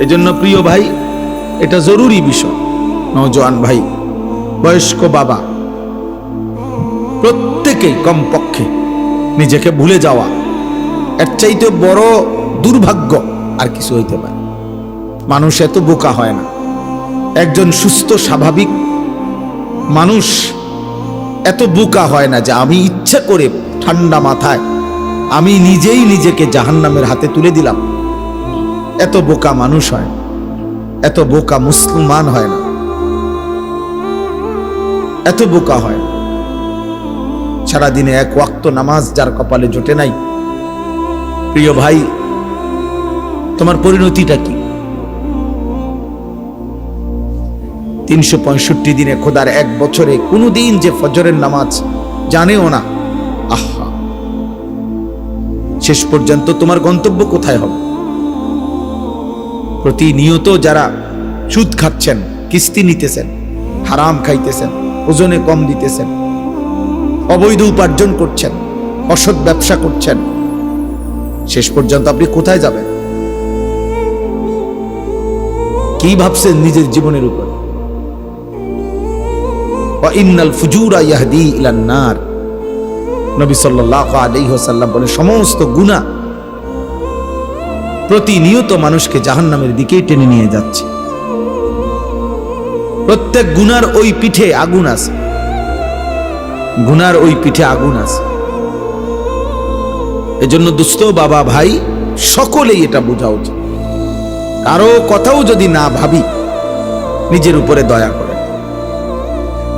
এজন্য প্রিয় ভাই, এটা জরুরি বিষয়। নওজোয়ান ভাই, বয়স্ক বাবা প্রত্যেকেই কমপক্ষে নিজেকে ভুলে যাওয়া, এর চাইতে বড় দুর্ভাগ্য আর কিছু হইতে পারে। মানুষ এত বোকা হয় না। একজন সুস্থ, স্বাভাবিক মানুষ এত বোকা হয় না যে আমি ইচ্ছা করে ঠান্ডা মাথায়, আমি নিজেই নিজেকে জাহান্নামের হাতে তুলে দিলাম। এত বোকা মানুষ হয়, এত বোকা মুসলমান হয় না। এত বোকা হয়। সারাদিনে এক ওয়াক্ত নামাজ যার কপালে জোটে নাই। প্রিয় ভাই, তোমার পরিণতিটা কি? তিনশো পঁয়ষট্টি দিনে খোদার এক বছরে কোনো দিন যে ফজরের নামাজ জানেও না। আহা! শেষ পর্যন্ত তোমার গন্তব্য কোথায় হবে? প্রতিনিয়ত যারা সুদ খাচ্ছেন, কিস্তি নিতেছেন, হারাম খাইতেছেন, ওজনে কম দিতেছেন, অবৈধ উপার্জন করছেন, অসৎ ব্যবসা করছেন, শেষ পর্যন্ত আপনি কোথায় যাবেন? কি ভাবছেন নিজের জীবনের উপর? ইন্নাল ফুজুরা ইয়াহদি ইলান নার। নবী সাল্লাল্লাহু আলাইহি ওয়াসাল্লাম বলে সমস্ত গুনাহ প্রতিনিয়ত মানুষকে জাহান্নামের দিকেই টেনে নিয়ে যাচ্ছে। প্রত্যেক গুনার ওই পিঠে আগুন আছে। গুনার ওই পিঠে আগুন আছে। এজন্য দুস্থ বাবা ভাই, সকলেই এটা বোঝা উচিত। কারও কথাও যদি না ভাবি, নিজের উপরে দয়া করে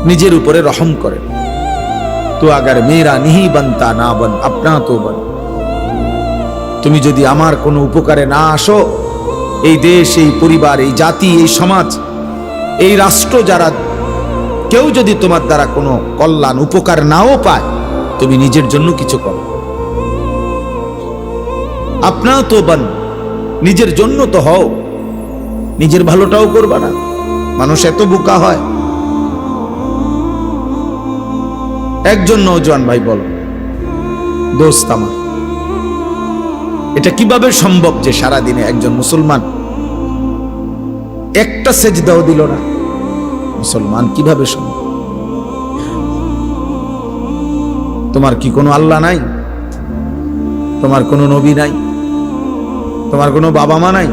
নিজের উপরে রহম করে তো আগার মেয়েরা নিহি বানতা না বন আপনা তো বন তুমি যদি আমার কোনো উপকারে না আসো, এই দেশ, এই পরিবার, এই জাতি, এই সমাজ, এই রাষ্ট্র যারা কেউ যদি তোমার দ্বারা কোনো কল্যাণ, উপকার নাও পায়, তুমি নিজের জন্য কিছু করো। আপনাও তো বান, নিজের জন্য তো হও। নিজের ভালোটাও করবা না। মানুষ এত বোকা হয়। একজন নৌজওয়ান ভাই বলো, দোস্ত আমার। এটা কীভাবে সম্ভব যে সারা দিনে একজন মুসলমান একটা সেজদাও দিল না? মুসলমান কীভাবে সম্ভব? তোমার কি কোনো আল্লাহ নাই? তোমার কোনো নবী নাই? তোমার কোনো বাবা মা নাই?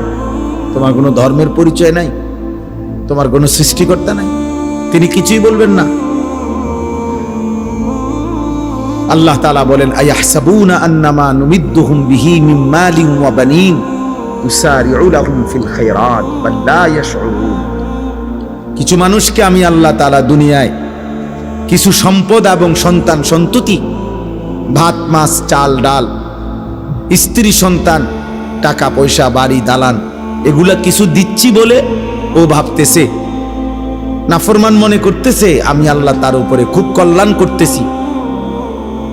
তোমার কোনো ধর্মের পরিচয় নাই? তোমার কোনো সৃষ্টিকর্তা নাই? তিনি কিছুই বলবেন না। আল্লাহ তালা বলেন, আয়াহসাবুনা আন্নামা নুমিদ্দুহুম বিহি মিন মালিন ওয়া বানিন? ইউসারিউ লাহুম ফিল খায়রাত, বাল লা ইয়াশউরুন। কিছু মানুষকে আমি আল্লাহ তালা দুনিয়ায় কিছু সম্পদ এবং সন্তান সন্ততি, ভাত, মাছ, চাল, ডাল, স্ত্রী, সন্তান, টাকা, পয়সা, বাড়ি, দালান, এগুলা কিছু দিচ্ছি বলে ও ভাবতেছে। নাফরমান মনে করতেছে, আমি আল্লাহ তার উপরে খুব কল্যাণ করতেছি।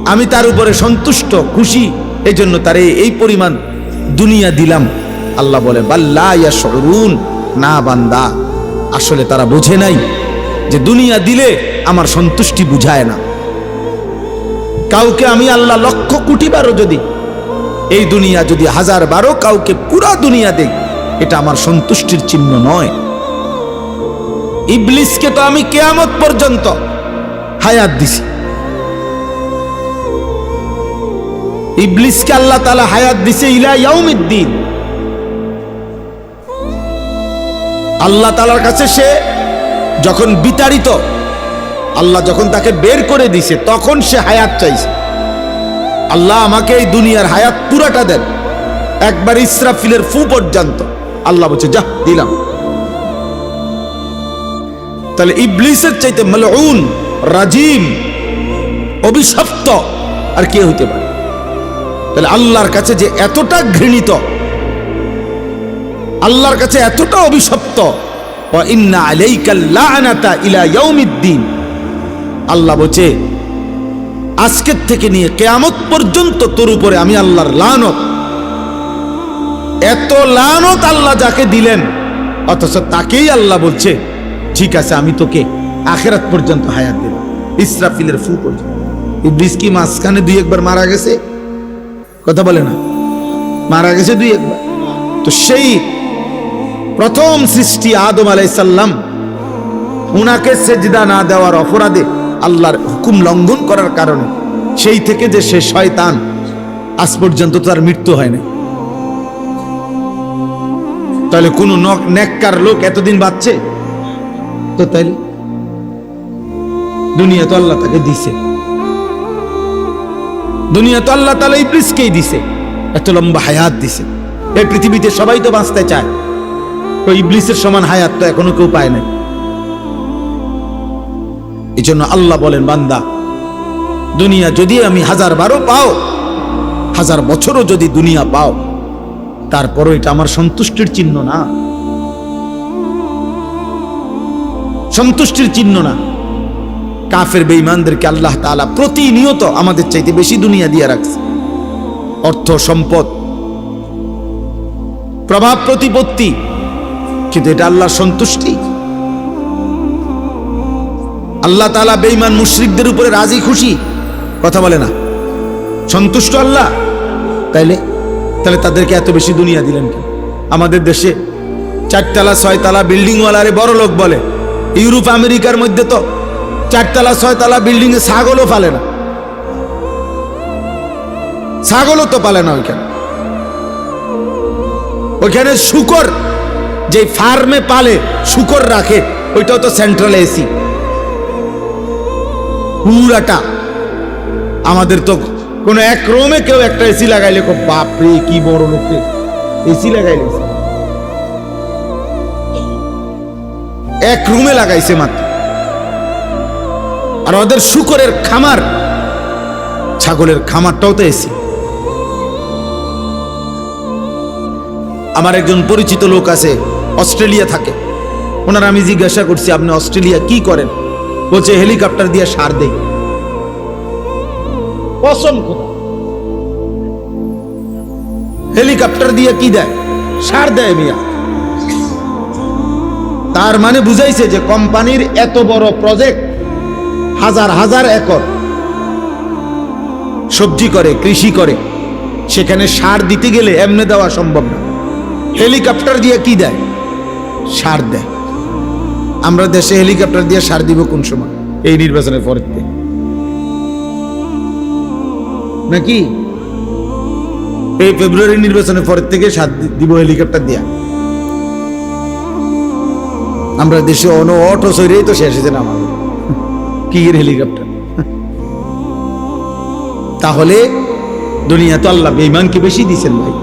আমি তার উপরে সন্তুষ্ট, খুশি এই জন্য তার এই পরিমাণ দুনিয়া দিলাম। আল্লাহ বলে বাল্লা না বান্দা আসলে তারা বোঝে নাই যে দুনিয়া দিলে আমার সন্তুষ্টি বুঝায় না। কাউকে আমি আল্লাহ লক্ষ কোটি বারো যদি এই দুনিয়া যদি হাজার বারো কাউকে পুরা দুনিয়া দেই, এটা আমার সন্তুষ্টির চিহ্ন নয়। ইবলিসকে তো আমি কেয়ামত পর্যন্ত হায়াত দিছি। ইবলিসকে আল্লাহ তালা হায়াত দিছে ইলা ইয়াউমিদ্দিন। আল্লাহ তালার কাছে সে যখন বিতাড়িত, আল্লাহ যখন তাকে বের করে দিছে, তখন সে হায়াত চাইছে। আল্লাহ আমাকে এই দুনিয়ার হায়াত পুরাটা দেন। একবার ইসরাফিলের ফু পর্যন্ত। আল্লাহ বলছে যা দিলাম। তাহলে ইবলিসের চাইতে মালউন, রাজিম, অভিশপ্ত আর কে হইতে পারে? তাহলে আল্লাহর কাছে যে এতটা ঘৃণিত, আল্লাহর কাছে এতটা অভিশপ্ত আল্লাহ বলছে, আজকের থেকে নিয়ে কেয়ামত পর্যন্ত তোর উপরে আমি আল্লাহর লানত। এত লানত আল্লাহ যাকে দিলেন, অথচ তাকেই আল্লাহ বলছে, ঠিক আছে, আমি তোকে আখেরাত পর্যন্ত হায়াত দিলাম ইসরাফিলের ফু পর্যন্ত। ইবলিস কি মাঝখানে দুই একবার মারা গেছে? কথা বলে না। মারা গেছে দুই একবার। তো সেই প্রথম সৃষ্টি আদম আলাইসাল্লাম উনাকে সেজদা না দেওয়ার অপরাধে আল্লাহর হুকুম লঙ্ঘন করার কারণে সেই থেকে যে সে শয়তান, আজ পর্যন্ত তার মৃত্যু হয় না তাহলে কোন নেককার লোক এতদিন বাঁচছে? তো তাইলে দুনিয়া তো আল্লাহ তাকে দিছে দুনিয়া তো আল্লাহ তালা ইবলিসকেই দিছে। এত লম্বা হায়াত দিছে। এই পৃথিবীতে সবাই তো বাঁচতে চায়। তো ইবলিসের সমান হায়াত তো এখনও কেউ পায় নাই। এই জন্য আল্লাহ বলেন, বান্দা, দুনিয়া যদি আমি হাজার বারো পাও, হাজার বছরও যদি দুনিয়া পাও, তারপরও এটা আমার সন্তুষ্টির চিহ্ন না। সন্তুষ্টির চিহ্ন না। কাফের বেঈমানদেরকে আল্লাহ তাআলা প্রতিনিয়ত আমাদের চাইতে বেশি দুনিয়া দিয়ে রাখছে। অর্থ, সম্পদ, প্রভাব, প্রতিপত্তি, কিন্তু এটা আল্লাহর সন্তুষ্টি। আল্লাহ তাআলা বেঈমান মুশরিকদের উপরে রাজি, খুশি? কথা বলে না। সন্তুষ্ট আল্লাহ? তাইলে, তাহলে তাদেরকে এত বেশি দুনিয়া দিলেন কেন আমাদের দেশে চারতলা, ছয়তলা বিল্ডিংওয়ালারে বড় লোক বলে। ইউরোপ, আমেরিকার মধ্যে তো চারতলা, ছয়তলা বিল্ডিং এ ছাগলও পালে না। ছাগলও তো পালে না ওইখানে। ওইখানে শুকর যে ফার্মে পালে, শুকর রাখে, ওইটাও তো সেন্ট্রাল এসি পুরাটা। আমাদের তো কোন এক রুমে কেউ একটা এসি লাগাইলে বাপরে, কি বড় লোকে এসি লাগাইলে। এক রুমে লাগাইছে মাত্র। আর ওদের শুকরের খামার, ছাগলের খামারটাও তো এসি। আমার একজন পরিচিত লোক আছে, অস্ট্রেলিয়া থাকে। ওনার আমি জিজ্ঞাসা করছি, আপনি অস্ট্রেলিয়া কি করেন? বলছে, হেলিকপ্টার দিয়ে সার দেই। কোথায়? হেলিকপ্টার দিয়ে কি দেয়? সার দেয় মিয়া। তার মানে বুঝাইছে যে কোম্পানির এত বড় প্রজেক্ট হাজার হাজার একর। সবজি করে, কৃষি করে। সেখানে সার দিতে গেলে এমনি দেওয়া সম্ভব না। হেলিকপ্টার দিয়ে কি দেয়? সার দেয়। আমরা দেশে হেলিকপ্টার দিয়ে সার দিব কোন সময়? এই নির্বাচনের থেকে নাকি? এই ফেব্রুয়ারি নির্বাচনের পরের থেকে সার দিব হেলিকপ্টার দিয়া। আমরা দেশে অন অটো সৈরেই তো শেষ হয়েছে না আমাদের। কি এর হেলিকপ্টার। তাহলে দুনিয়া তো আল্লাহ বেঈমানকে বেশি দিছেন ভাই।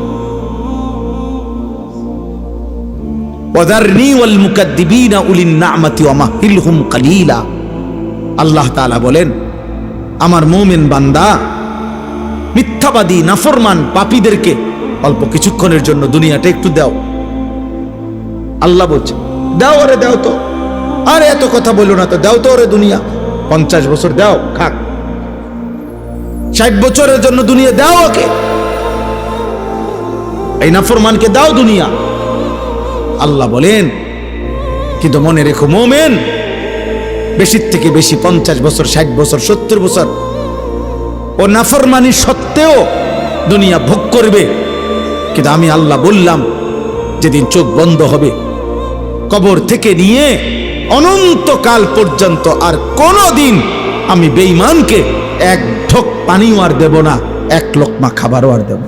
ওয়াদারনি ওয়াল মুকাদ্দিবিনা উলিন না'মাতি ওয়া মাহিলহুম কালিলা। আল্লাহ তাআলা বলেন, আমার মুমিন বান্দা, মিথ্যাবাদী, নাফরমান পাপীদেরকে অল্প কিছুক্ষণের জন্য দুনিয়াটা একটু দাও। আল্লাহ বলছে, দাও ওরে দাও তো। আরে, এত কথা বলল না তো, দাও তো ওরে দুনিয়া। পঞ্চাশ বছর দাও, খাক। ষাট বছরের জন্য দুনিয়া দাও ওকে। এই নাফরমানকে দাও দুনিয়া। আল্লাহ বলেন, কিন্তু মনে রেখো, মোমেন, বেশির থেকে বেশি পঞ্চাশ বছর, ষাট বছর, সত্তর বছর, ও নাফরমানি সত্ত্বেও দুনিয়া ভোগ করবে। কিন্তু আমি আল্লাহ বললাম, যেদিন চোখ বন্ধ হবে, কবর থেকে নিয়ে অনন্তকাল পর্যন্ত আর কোনো দিন আমি বেঈমানকে এক ঢোক পানিও আর দেব না, এক লোকমা খাবারও আর দেব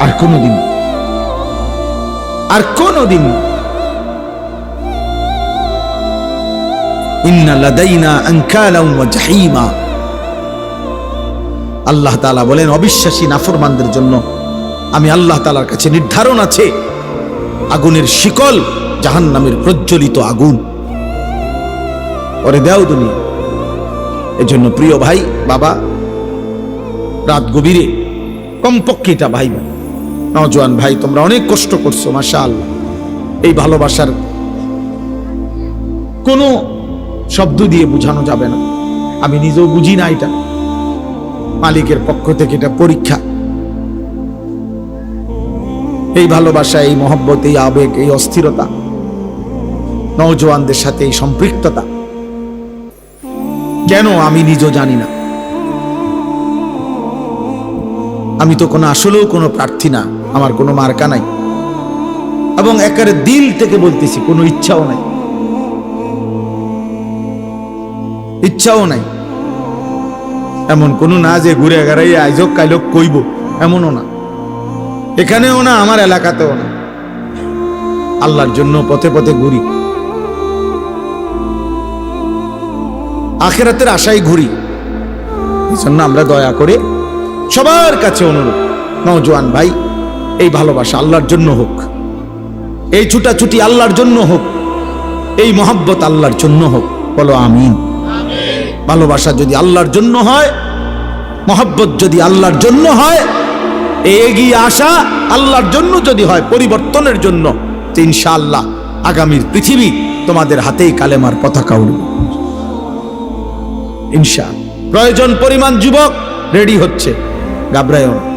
আর কোনো দিন আর কোনো দিন আল্লাহ তাআলা বলেন, অবিশ্বাসী নাফরমানদের জন্য আমি আল্লাহ তাআলার কাছে নির্ধারণ আছে। আগুনের শিকল জাহান্নামের প্রজ্বলিত আগুন। ওরে দেও দুনিয়া। এজন্য প্রিয় ভাই, বাবা, রাত গভীরে কমপক্ষে এটা ভাই নজওয়ান ভাই, তোমরা অনেক কষ্ট করছ মাশা আল্লাহ এই ভালোবাসার কোনো শব্দ দিয়ে বোঝানো যাবে না। আমি নিজেও বুঝি না এটা। মালিকের পক্ষ থেকে এটা পরীক্ষা। এই ভালোবাসা, এই মহব্বত, এই আবেগ, এই অস্থিরতা নওজোয়ানদের সাথে এই সম্পৃক্ততা। কেন আমি নিজেও জানি না। আমি তো কোনো আসলেও কোনো প্রার্থী না, আমার কোনো মার্কা নাই। এবং একেবারে দিল থেকে বলতেছি, কোনো ইচ্ছাও নাই। ইচ্ছাও নাই। এমন কোনো না যে ঘুরে গেড়াই আইজক কাইলক কইব, এমনও না। এখানেও না, আমার এলাকাতেও না। আল্লাহর জন্য পথে পথে ঘুরি। আখেরাতের আশায় ঘুরি। এই জন্য আমরা দয়া করে সবার কাছে অনুরোধ নওজোয়ান ভাই, এই ভালোবাসা আল্লাহর জন্য হোক, এই ছুটাছুটি আল্লাহর জন্য হোক, এই মহব্বত আল্লাহর জন্য হোক, বলো আমিন। ভালোবাসা যদি আল্লাহর জন্য হয়, মহব্বত যদি আল্লাহর জন্য হয়, এগিয়ে আসা আল্লাহর জন্য যদি হয়, পরিবর্তনের জন্য ইনশাআল্লাহ আগামীর পৃথিবী তোমাদের হাতেই কালেমার পতাকা উড়বে। ইনশা। প্রয়োজন, পরিমাণ যুবক রেডি হচ্ছে। ঘাবড়ায়ও না।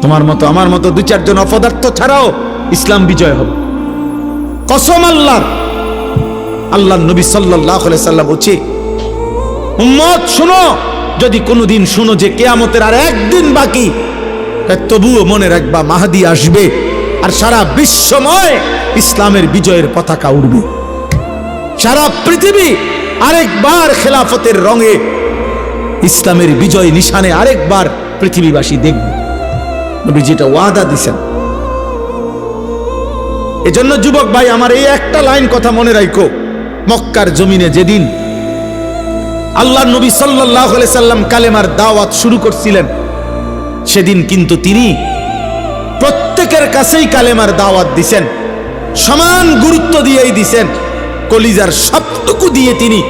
তোমার মতো, আমার মতো দু চারজন অপদার্থ ছাড়াও ইসলাম বিজয় হবে। কসম আল্লাহ। আল্লাহ নবী সাল্লাহ সাল্লাম বলছে, উম্মত, শুনো, যদি কোনোদিন শুনো যে কেয়ামতের আর একদিন বাকি তবুও মনে রাখবা মাহাদি আসবে আর সারা বিশ্বময় ইসলামের বিজয়ের পতাকা উঠবে সারা পৃথিবী আরেকবার খেলাফতের রঙে ইসলামের বিজয় নিশানে আরেকবার পৃথিবীবাসী দেখবে। নবী যেটা ওয়াদা দিছেন। এজন্য যুবক ভাই, আমার এই একটা লাইন কথা মনে রাখো। মক্কার জমিনে যেদিন আল্লাহ নবী সাল্লাহ সাল্লাম কালেমার দাওয়াত শুরু করছিলেন, সেদিন কিন্তু তিনি প্রত্যেকের কাছেই কালেমার দাওয়াত দিছেন। সমান গুরুত্ব দিয়েই দিছেন। কলিজার সবটুকু দিয়ে তিনি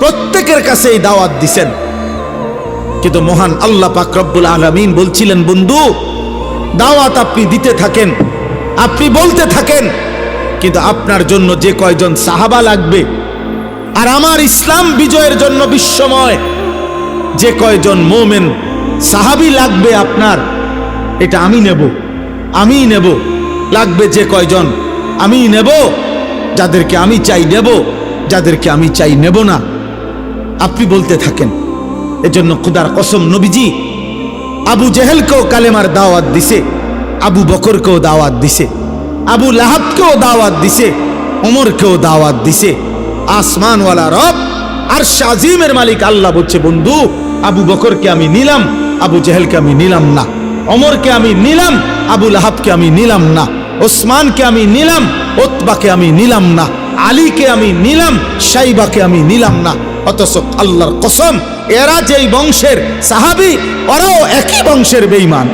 প্রত্যেকের কাছেই দাওয়াত দিছেন। কিন্তু মহান আল্লাহ পাক রব্বুল আলমিন বলছিলেন, বন্ধু, দাওয়াত আপনি দিতে থাকেন, আপনি বলতে থাকেন, কিন্তু আপনার জন্য যে কয়জন সাহাবা লাগবে আর আমার ইসলাম বিজয়ের জন্য বিশ্বময়, যে কয়জন মোমেন সাহাবি লাগবে আপনার, এটা আমি নেব আমি নেব, লাগবে যে কয়জন আমি নেব। যাদেরকে আমি চাই নেব, যাদেরকে আমি চাই নেব না। আপনি বলতে থাকেন, এজন্য খুদার কসম নবীজি, আবু জেহেলকেও কালেমার দাওয়াত দিছে, আবু বকরকেও দাওয়াত দিছে, আবু লাহাবকেও দাওয়াত দিছে, ওমরকেও দাওয়াত দিছে। আসমানওয়ালা রব আর শাজিমের মালিক আল্লাহ বলছে, বন্ধু, আবু বকরকে আমি নিলাম, আবু জেহেলকে আমি নিলাম না অমরকে আমি নিলাম, আবু লাহাবকে আমি নিলাম না। ওসমানকে আমি নিলাম, ওতবাকে আমি নিলাম না, আলীকে আমি নিলাম, সাইবাকে আমি নিলাম না। অথচ আল্লাহর কসম, এরা যেই বংশের সাহাবি, ওরাও একই বংশের বেইমান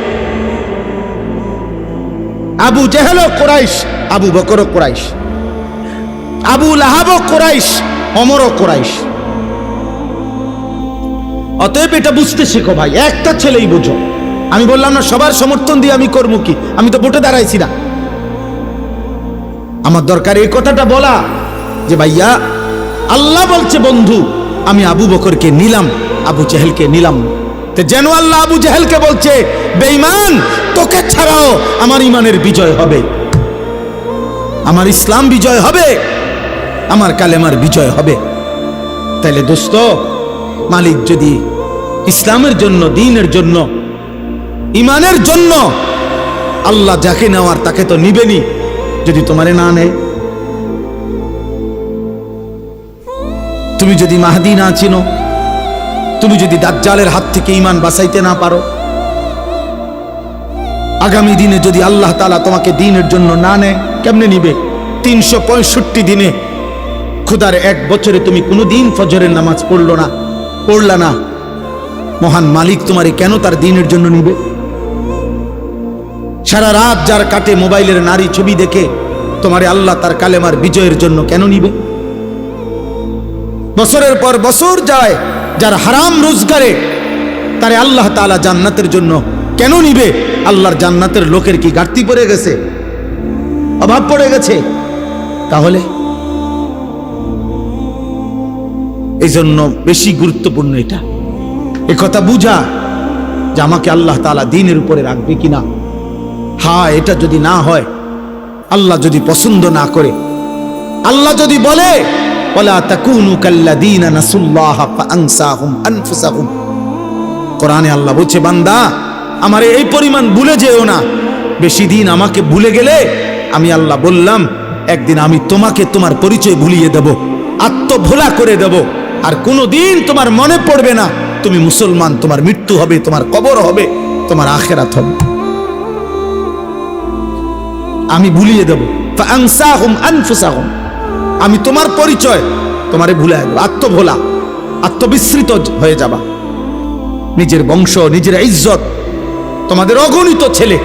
আবু জেহেলও কোরাইশ, আবু বকরও কোরাইশ। আবু লাহাবও কোরাইশ অমরও কোরাইশ। অতএব এটা বুঝতে শেখো ভাই, একটা ছেলেই বুঝো। আমি বললাম না, সবার সমর্থন দিয়ে আমি করব কি? আমি তো ভোটে দাঁড়াইছি না। আমার দরকার এই কথাটা বলা যে ভাইয়া, আল্লাহ বলছে, বন্ধু, আমি আবু বকরকে নিলাম, আবু জেহেলকে নিলাম। তো যেন আল্লাহ আবু জেহেলকে বলছে, বেঈমান, তোকে ছাড়াও আমার ইমানের বিজয় হবে। আমার ইসলাম বিজয় হবে, আমার কালেমার বিজয় হবে। তাইলে দোস্ত, মালিক যদি ইসলামের জন্য, দিনের জন্য ইমানের জন্য, আল্লাহ যাকে নেওয়ার তাকে তো নিবেনি যদি তোমারে না নেয়? তুমি যদি মাহাদি না চিনো, তুমি যদি দাজ্জালের হাত থেকে ইমান বাঁচাইতে না পারো, আগামী দিনে যদি আল্লাহ তালা তোমাকে দিনের জন্য না নেয়, কেমনে নিবে? তিনশো পঁয়ষট্টি দিনে খুদার এক বছরে তুমি কোনো দিন ফজরের নামাজ পড়ল না, পড়লা না। মহান মালিক তোমারে কেন তার দিনের জন্য নিবে? সারা রাত যার কাটে মোবাইলের নারী ছবি দেখে, তোমারে আল্লাহ তার কালেমার বিজয়ের জন্য কেন নিবে? বছরের পর বছর যায়, যার হারাম রোজগারে, তারে আল্লাহ তাআলা জান্নাতের জন্য কেন নিবে? আল্লাহর জান্নাতের লোকের কি ঘাটতি পড়ে গেছে? অভাব পড়ে গেছে? তাহলে? এই জন্য বেশি গুরুত্বপূর্ণ এটা। এ কথা বুঝা যে আমাকে আল্লাহ তাআলা দিনের উপরে রাখবে কিনা? হ্যাঁ এটা যদি না হয়, আল্লাহ যদি পছন্দ না করে, আল্লাহ যদি বলে কোরআনে আল্লাহ বলছে, বান্দা, আমার এই পরিমাণ ভুলে যেও না। বেশি দিন আমাকে ভুলে গেলে আমি আল্লাহ বললাম, একদিন আমি তোমাকে তোমার পরিচয় ভুলিয়ে দেব, আত্মভোলা করে দেব, আর কোনো দিন তোমার মনে পড়বে না, তুমি মুসলমান, তোমার মৃত্যু হবে, তোমার কবর হবে, তোমার আখেরাত হবে। আমি ভুলিয়ে দেব। আমি তোমার পরিচয় তোমারে ভুলে দেব। আত্মভোলা, আত্মবিস্মৃত হয়ে যাবা। নিজের বংশ, নিজের ইজ্জত, তোমাদের অগণিত ছেলে,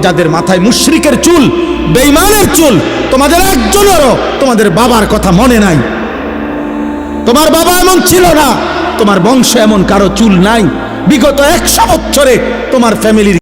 যাদের মাথায় মুশরিকের চুল বেইমানের চুল, তোমাদের একজনেরও তোমাদের বাবার কথা মনে নাই। তোমার বাবা এমন ছিল না, তোমার বংশ এমন কারও চুল নাই। বিগত একশো বছরে তোমার ফ্যামিলির